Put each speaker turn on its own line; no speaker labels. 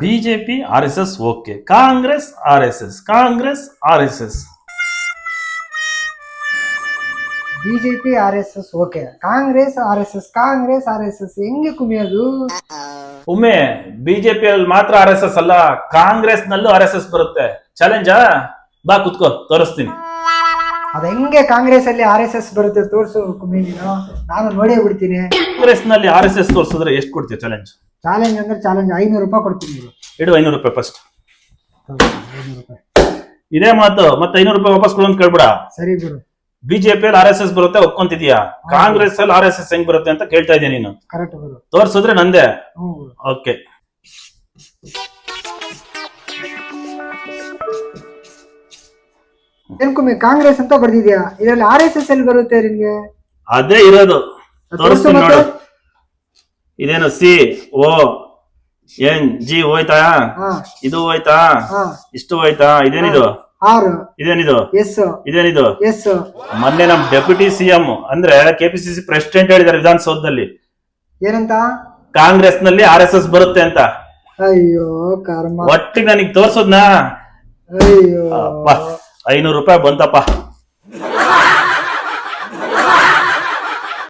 BJP R S S okay Congress R S S Congress R S S
BJP R S S okay Congress R S S Congress R S S ಹೆಂಗೆ ಕುಮಿಯೋದು
ಒಮ್ಮೆ BJP ಅಲ್ಲಿ ಮಾತ್ರ R S S ಅಲ್ಲ ಕಾಂಗ್ರೆಸ್ ನಲ್ಲೂ R S S ಬರುತ್ತೆ ಚಾಲೆಂಜಾ ಬಾ ಕುತ್ಕೋ ತೋರಿಸ್ತೀನಿ
ಅದ ಹೆಂಗೆ ಕಾಂಗ್ರೆಸ್ ಅಲ್ಲಿ ಆರ್ ಎಸ್ ಎಸ್ ಬರುತ್ತೆ ತೋರಿಸು ಕುಮಿ ನೀನು ನಾನು ನೋಡೇ ಬಿಡ್ತೀನಿ
ಕಾಂಗ್ರೆಸ್ನಲ್ಲಿ ಆರ್ ಎಸ್ ಎಸ್ ತೋರಿಸಿದ್ರೆ ಎಷ್ಟು ಕೊಡ್ತೀವಿ ಚಾಲೆಂಜ್
ಚಾಲೆಂಜ್ ಅಂದ್ರೆ ಚಾಲೆಂಜ್ ಐನೂರು ರೂಪಾಯಿ ಕೊಡ್ತೀನಿ ಗುರು.
ಇಡು ಐನೂರು ರೂಪಾಯಿ ಫಸ್ಟ್
ಐನೂರು ರೂಪಾಯಿ.
ಇದೇ ಮಾತು ಮತ್ತೆ ಐನೂರು ರೂಪಾಯಿ ವಾಪಸ್ ಕೊಡು ಅಂತ ಕೇಳ್ಬಿಡ.
ಸರಿ ಗುರು.
ಬಿಜೆಪಿ ಅಲ್ಲಿ ಆರ್ ಎಸ್ ಎಸ್ ಬರುತ್ತೆ ಒಪ್ಕೊಂತಿದ್ಯಾ ಕಾಂಗ್ರೆಸ್ ಅಲ್ಲಿ ಆರ್ ಎಸ್ ಎಸ್ ಹೆಂಗ್ ಬರುತ್ತೆ ಅಂತ ಕೇಳ್ತಾ ಇದ್ದೀನಿ ನೀನು.
ಕರೆಕ್ಟ್ ಗುರು.
ತೋರ್ಸಿದ್ರೆ ನಂದೇ.
ಹ್ಞೂ ಗುರು.
ಓಕೆ
ಕಾಂಗ್ರೆಸ್ ಅಂತ ಬರ್ದಿದ್ಯಾ? ಇದ್ರಲ್ಲಿ ಆರ್ ಎಸ್ ಎಸ್ ಎಲ್ಲಿ ಬರುತ್ತೆ ನಿಮ್ಗೆ
ಅದೇ ಇರೋದು. ತೋರಿಸ್ತೀನಿ. ನೋಡು. ಇದೇನು ಸಿ ಓ ಎನ್ ಜಿ ಹೋಯ್ತಾ?
ಹಾ.
ಇದು ಹೋಯ್ತಾ?
ಹಾ.
ಇಷ್ಟು ಹೋಯ್ತಾ? ಇದೇನಿದು?
ಆರು.
ಇದೇನಿದು?
ಎಸ್.
ಇದೇನಿದು?
ಎಸ್.
ಮೊನ್ನೆ ನಮ್ ಡೆಪ್ಯೂಟಿ ಸಿಎಂ ಅಂದ್ರೆ ಕೆಪಿಸಿಸಿ ಪ್ರೆಸಿಡೆಂಟ್ ಹೇಳಿದಾರೆ ವಿಧಾನಸೌಧದಲ್ಲಿ.
ಏನಂತ?
ಕಾಂಗ್ರೆಸ್ನಲ್ಲಿ ಆರ್ ಎಸ್ ಎಸ್ ಬರುತ್ತೆ ಅಂತ.
ಅಯ್ಯೋ ಕರ್ಮ.
ಒಟ್ಟಿಗೆ ನನಗೆ ತೋರ್ಸೋದ್ನಾ?
ಅಯ್ಯೋ.
ಅಪ್ಪ ಐನೂರು ರೂಪಾಯಿ ಬಂತಪ್ಪ.